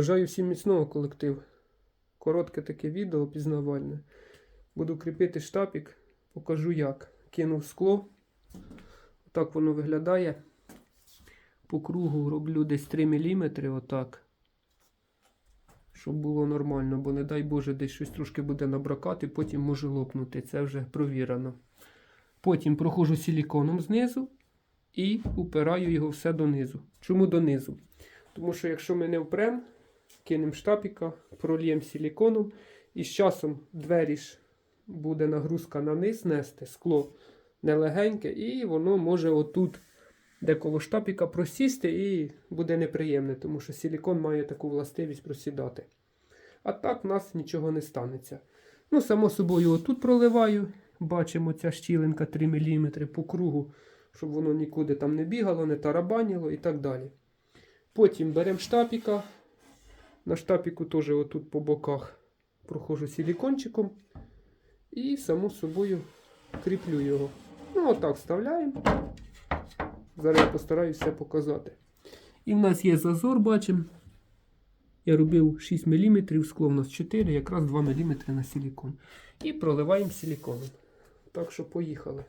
Бажаю всім міцного колектив. Коротке таке відео пізнавальне. Буду кріпити штапік, покажу як. Кинув скло. Так воно виглядає. По кругу роблю десь 3 мм, отак. Щоб було нормально, бо не дай Боже, десь щось трошки буде набракати, потім може лопнути. Це вже провірено. Потім проходжу силіконом знизу і упираю його все донизу. Чому донизу? Тому що якщо ми не впрем, кинемо штапіка, прольємо силіконом, і з часом двері ж буде нагрузка на низ нести, скло нелегеньке, і воно може отут, де коло штапіка, просісти, і буде неприємне, тому що силікон має таку властивість просідати. А так в нас нічого не станеться. Ну, само собою, отут проливаю. Бачимо, ця щілинка 3 мм по кругу, щоб воно нікуди там не бігало, не тарабаніло і так далі. Потім беремо штапіка. На штапіку теж отут по боках проходжу силікончиком. І само собою кріплю його. Ну, отак вставляємо. Зараз я постараюся все показати. І в нас є зазор, бачимо. Я робив 6 мм, скло в нас 4, якраз 2 мм на силікон. І проливаємо силіконом. Так що поїхали.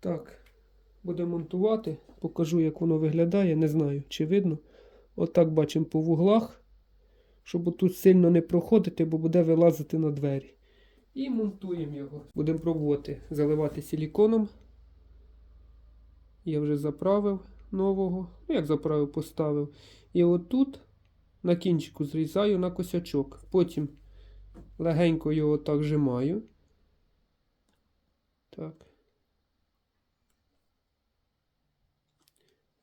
Так, будемо монтувати. Покажу, як воно виглядає. Не знаю, чи видно. Отак бачимо по вуглах, щоб тут сильно не проходити, бо буде вилазити на двері. І монтуємо його. Будемо пробувати заливати силіконом. Я вже заправив нового. Ну, як заправив, поставив. І отут на кінчику зрізаю на косячок. Потім легенько його так жимаю. Так.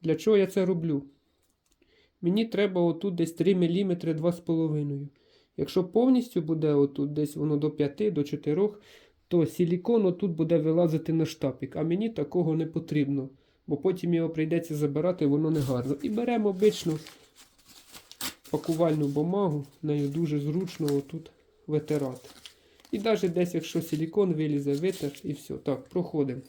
Для чого я це роблю? Мені треба отут десь 3 мм 2,5. Якщо повністю буде отут десь воно до 5, до 4, то силікон отут буде вилазити на штапік. А мені такого не потрібно. Бо потім його прийдеться забирати, воно не гарно. І беремо обичну пакувальну бумагу, нею дуже зручно отут витирати. І навіть десь, якщо силікон вилізе, витер і все. Так, проходимо.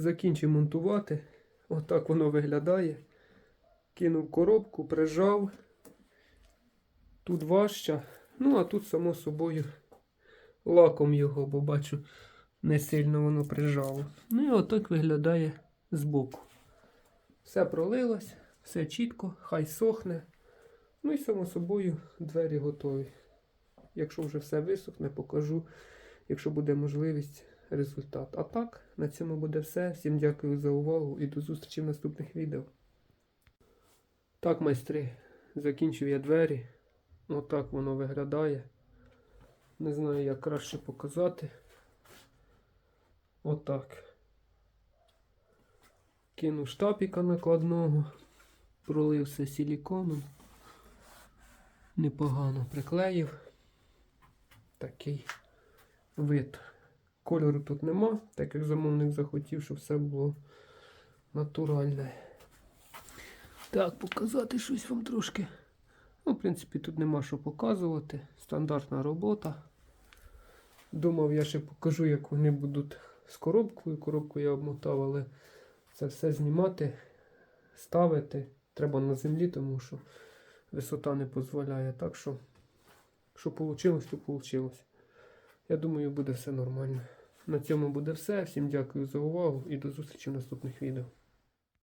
Закінчив монтувати. Отак воно виглядає. Кинув коробку, прижав. Тут важча. Ну, а тут, само собою, лаком його, бо бачу, не сильно воно прижало. Ну і отак виглядає збоку. Все пролилось, все чітко, хай сохне. Ну і само собою двері готові. Якщо вже все висохне, покажу, якщо буде можливість, результат. А так, на цьому буде все. Всім дякую за увагу і до зустрічі в наступних відео. Так, майстри, закінчив я двері. Отак воно виглядає. Не знаю, як краще показати. Отак. Кинув штапіка накладного, пролив все силіконом. Непогано приклеїв. Такий вид. Кольору тут нема, так як замовник захотів, щоб все було натуральне. Так, показати щось вам трошки. Ну, в принципі, тут нема що показувати. Стандартна робота. Думав, я ще покажу, як вони будуть з коробкою. Коробку я обмотав, але це все знімати, ставити. Треба на землі, тому що висота не дозволяє. Так що, що вийшло, то вийшло. Я думаю, буде все нормально. На цьому буде все. Всім дякую за увагу і до зустрічі в наступних відео.